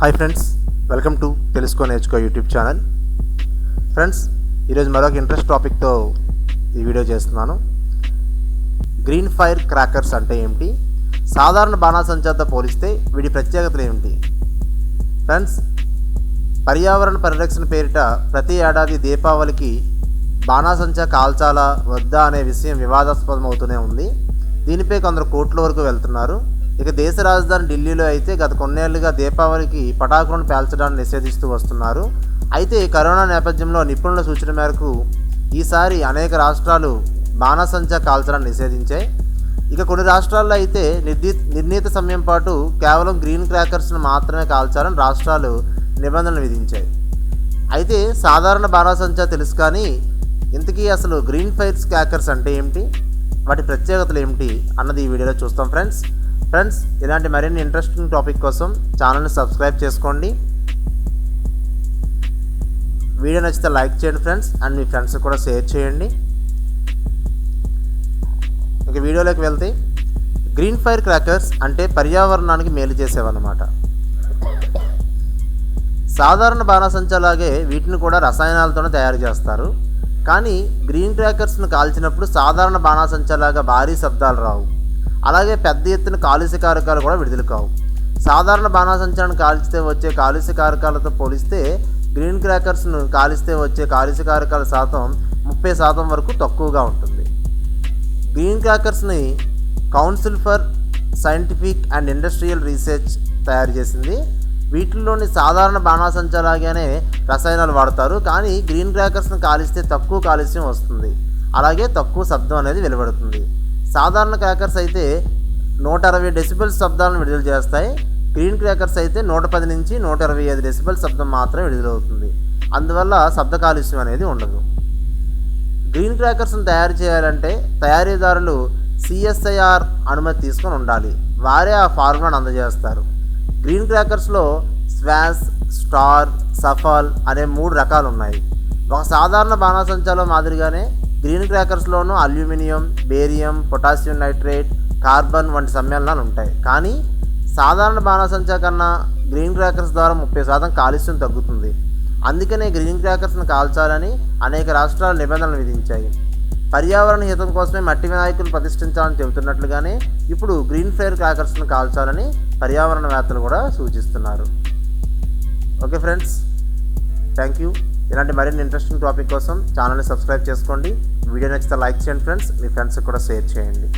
Hi friends welcome to తెలుసుకో నేర్చుకో YouTube channel friends ఈరోజు మరొక ఇంట్రెస్ట్ టాపిక్తో ఈ వీడియో చేస్తున్నాను. గ్రీన్ ఫైర్ క్రాకర్స్ అంటే ఏమిటి? సాధారణ బాణాసంచాతో పోలిస్తే వీటి ప్రత్యేకతలు ఏమిటి? ఫ్రెండ్స్ పర్యావరణ పరిరక్షణ పేరిట ప్రతి ఏడాది దీపావళికి బాణాసంచా కాల్చాలా వద్దా అనే విషయం వివాదాస్పదం అవుతూనే ఉంది. దీనిపై కొందరు కోట్ల వరకు వెళ్తున్నారు. ఇక దేశ రాజధాని ఢిల్లీలో అయితే గత కొన్నేళ్ళుగా దీపావళికి పటాకులను పేల్చడాన్ని నిషేధిస్తూ వస్తున్నారు. అయితే కరోనా నేపథ్యంలో నిపుణుల సూచన మేరకు ఈసారి అనేక రాష్ట్రాలు బాణసంచా కాల్చడాన్ని నిషేధించాయి. ఇక కొన్ని రాష్ట్రాల్లో అయితే నిర్ది నిర్ణీత సమయం పాటు కేవలం గ్రీన్ క్రాకర్స్ను మాత్రమే కాల్చాలని రాష్ట్రాలు నిబంధనలు విధించాయి. అయితే సాధారణ బాణాసంచా తెలుసు కానీ ఇంతకీ అసలు గ్రీన్ ఫైర్స్ క్రాకర్స్ అంటే ఏమిటి? వాటి ప్రత్యేకతలు ఏమిటి? అన్నది ఈ వీడియోలో చూస్తాం ఫ్రెండ్స్. ఫ్రెండ్స్ ఇలాంటి మరిన్ని ఇంట్రెస్టింగ్ టాపిక్ కోసం ఛానల్ని సబ్స్క్రైబ్ చేసుకోండి. వీడియో నచ్చితే లైక్ చేయండి ఫ్రెండ్స్ అండ్ మీ ఫ్రెండ్స్ కూడా షేర్ చేయండి. ఇక వీడియోలోకి వెళ్తే గ్రీన్ ఫైర్ క్రాకర్స్ అంటే పర్యావరణానికి మేలు చేసేవన్నమాట. సాధారణ బాణసంచలాగే వీటిని కూడా రసాయనాలతోనే తయారు చేస్తారు. కానీ గ్రీన్ క్రాకర్స్ను కాల్చినప్పుడు సాధారణ బాణాసంచాలాగా భారీ శబ్దాలు రావు. అలాగే పెద్ద ఎత్తున కాలుష్య కారకాలు కూడా విడుదల కావు. సాధారణ బాణాసంచాలను కాల్చితే వచ్చే కాలుష్య కారకాలతో పోలిస్తే గ్రీన్ క్రాకర్స్ను కాలిస్తే వచ్చే కాలుష్య కారకాల శాతం ముప్పై శాతం వరకు తక్కువగా ఉంటుంది. Green క్రాకర్స్ని council for scientific and industrial research తయారు చేసింది. వీటిల్లోని సాధారణ బాణాసంచలాగానే రసాయనాలు వాడతారు. కానీ గ్రీన్ క్రాకర్స్ని కాలిస్తే తక్కువ కాలుష్యం వస్తుంది. అలాగే తక్కువ శబ్దం అనేది వెలువడుతుంది. సాధారణ క్రాకర్స్ అయితే నూట అరవై డెసిబెల్స్ శబ్దాలను విడుదల చేస్తాయి. గ్రీన్ క్రాకర్స్ అయితే నూట పది నుంచి నూట ఇరవై ఐదు డెసిబెల్ శబ్దం మాత్రమే విడుదలవుతుంది. అందువల్ల శబ్ద కాలుష్యం అనేది ఉండదు. గ్రీన్ క్రాకర్స్ని తయారు చేయాలంటే తయారీదారులు సిఎస్ఐఆర్ అనుమతి తీసుకొని ఉండాలి. వారే ఆ ఫార్ములాను అందజేస్తారు. గ్రీన్ క్రాకర్స్లో స్వాస్ స్టార్ సఫాల్ అనే మూడు రకాలు ఉన్నాయి. ఒక సాధారణ బాణాసంచాలో మాదిరిగానే green క్రాకర్స్లోనూ aluminium barium potassium nitrate carbon వంటి సమ్మేళనాలు ఉంటాయి. కానీ సాధారణ బాణాసంచా కన్నా గ్రీన్ క్రాకర్స్ ద్వారా ముప్పై శాతం కాలుష్యం తగ్గుతుంది. అందుకనే గ్రీన్ క్రాకర్స్ను కాల్చాలని అనేక రాష్ట్రాలు నిబంధనలు విధించాయి. పర్యావరణ హితం కోసమే మట్టి వినాయకులు ప్రతిష్ఠించాలని చెబుతున్నట్లుగానే ఇప్పుడు గ్రీన్ ఫైర్ క్రాకర్స్ను కాల్చాలని పర్యావరణవేత్తలు కూడా సూచిస్తున్నారు. ఓకే ఫ్రెండ్స్ థ్యాంక్ యూ ఇలాంటి మరిన్ని ఇంట్రెస్టింగ్ టాపిక్ కోసం ఛానల్ని సబ్స్క్రైబ్ చేసుకోండి. వీడియో నచ్చితే లైక్ చేయండి ఫ్రెండ్స్ మీ ఫ్రెండ్స్కి కూడా షేర్ చేయండి.